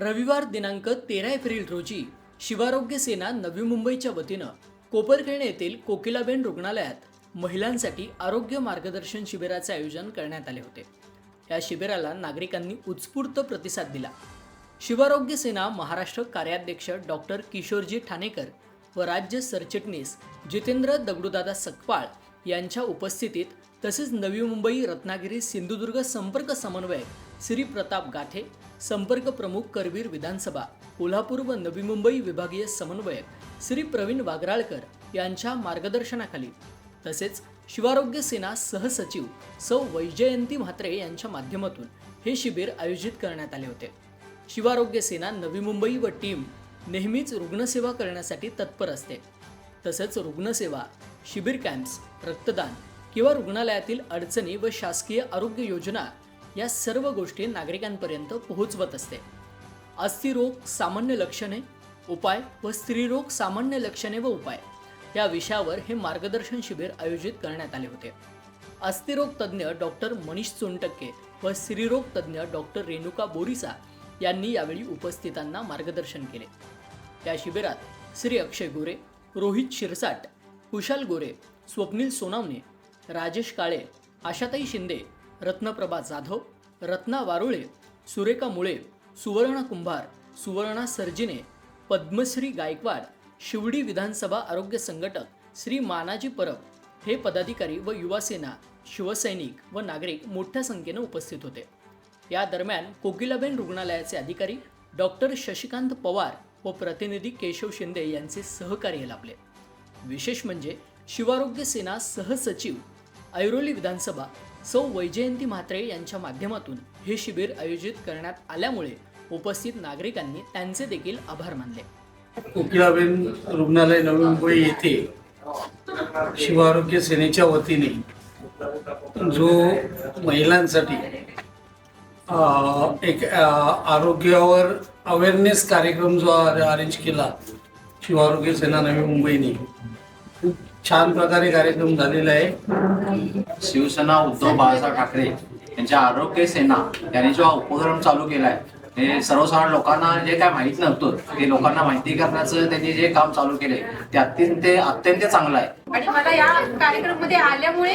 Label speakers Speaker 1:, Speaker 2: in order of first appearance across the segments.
Speaker 1: रविवार दिनांक तेरा एप्रिल रोजी शिवारोग्य सेना नवी मुंबईच्या वतीनं कोपरखेण येथील कोकिलाबेन रुग्णालयात महिलांसाठी आरोग्य मार्गदर्शन शिबिराचे आयोजन करण्यात आले होते. या शिबिराला नागरिकांनी उत्स्फूर्त प्रतिसाद दिला. शिवारोग्य सेना महाराष्ट्र कार्याध्यक्ष डॉक्टर किशोरजी ठाणेकर व राज्य सरचिटणीस जितेंद्र दगडूदादा सकपाळ यांच्या उपस्थितीत तसेच नवी मुंबई रत्नागिरी सिंधुदुर्ग संपर्क समन्वयक श्री प्रताप गाठे संपर्क प्रमुख करवीर विधानसभा कोल्हापूर व नवी मुंबई विभागीय समन्वयक श्री प्रवीण वागराळकर यांच्या मार्गदर्शनाखाली तसेच शिवारोग्य सेना सहसचिव सौ वैजयंती म्हात्रे यांच्या माध्यमातून हे शिबिर आयोजित करण्यात आले होते. शिवारोग्य सेना नवी मुंबई व टीम नेहमीच रुग्णसेवा करण्यासाठी तत्पर असते. तसंच रुग्णसेवा शिबिर कॅम्प्स रक्तदान किंवा रुग्णालयातील अडचणी व शासकीय आरोग्य योजना या सर्व गोष्टी नागरिकांपर्यंत पोहोचवत असते. अस्थिरोग सामान्य लक्षणे उपाय व स्त्रीरोग सामान्य लक्षणे व उपाय या विषयावर हे मार्गदर्शन शिबिर आयोजित करण्यात आले होते. अस्थिरोग तज्ज्ञ डॉक्टर मनीष चोनटक्के व स्त्रीरोग तज्ज्ञ डॉक्टर रेणुका बोरिसा यांनी यावेळी उपस्थितांना मार्गदर्शन केले. या शिबिरात श्री अक्षय गोरे रोहित शिरसाट कुशाल गोरे स्वप्नील सोनावणे राजेश काळे आशाताई शिंदे रत्नप्रभा जाधव रत्ना वारुळे सुरेखा मुळे सुवर्णा कुंभार सुवर्णा सर्जिने पद्मश्री गायकवाड शिवडी विधानसभा आरोग्य संघटक श्री मानाजी परब हे पदाधिकारी व युवासेना शिवसैनिक व नागरिक मोठ्या संख्येने उपस्थित होते. या दरम्यान कोकिलाबेन रुग्णालयाचे अधिकारी डॉक्टर शशिकांत पवार व प्रतिनिधी केशव शिंदे यांचे सहकार्य लाभले. विशेष म्हणजे शिवारोग्य सेना सहसचिव ऐरोली विधानसभा सौ वैजयंती म्हात्रे यांच्या माध्यमातून हे शिबिर आयोजित करण्यात आल्यामुळे उपस्थित नागरिकांनी त्यांचे देखील आभार मानले.
Speaker 2: कोकिलाबेन रुग्णालय नवी मुंबई येथे शिवारोग्य सेनेच्या वतीने जो महिलांसाठी एक आरोग्यावर अवेअरनेस कार्यक्रम जो अरेंज केला शिवारोग्य सेना नवी मुंबईने खूप छान प्रकारे कार्यक्रम झालेला आहे.
Speaker 3: शिवसेना उद्धव बाळासाहेब ठाकरे यांच्या आरोग्य सेना यांनी जो हा उपक्रम चालू केलाय हे सर्वसाधारण लोकांना जे काय माहीत नव्हतं ते लोकांना माहिती करण्याचं त्यांनी जे काम चालू केले ते अत्यंत अत्यंत चांगलं आहे.
Speaker 4: आणि मला या कार्यक्रममध्ये आल्यामुळे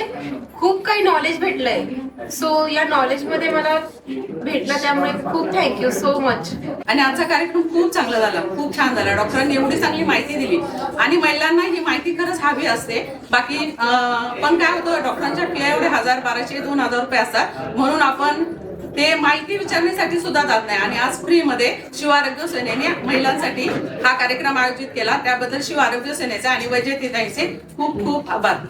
Speaker 4: खूप काही नॉलेज भेटलंय. सो या नॉलेजमध्ये मला भेटलं त्यामुळे खूप थँक्यू सो मच
Speaker 5: आणि आजचा कार्यक्रम खूप चांगला झाला खूप छान झाला. डॉक्टरांनी एवढी चांगली माहिती दिली. आणि महिलांना ही माहिती खरंच हवी असते. बाकी पण काय होतं डॉक्टरांच्या फी एवढे हजार बाराशे दोन हजार रुपये असतात. म्हणून आपण ते माहिती विचारण्यासाठी सुद्धा जात नाही. आणि आज फ्री मध्ये शिव आरोग्य सेनेने महिलांसाठी हा कार्यक्रम आयोजित केला. त्याबद्दल शिव आरोग्य सेनेचे आणि वैजयंती खूप खूप आभार.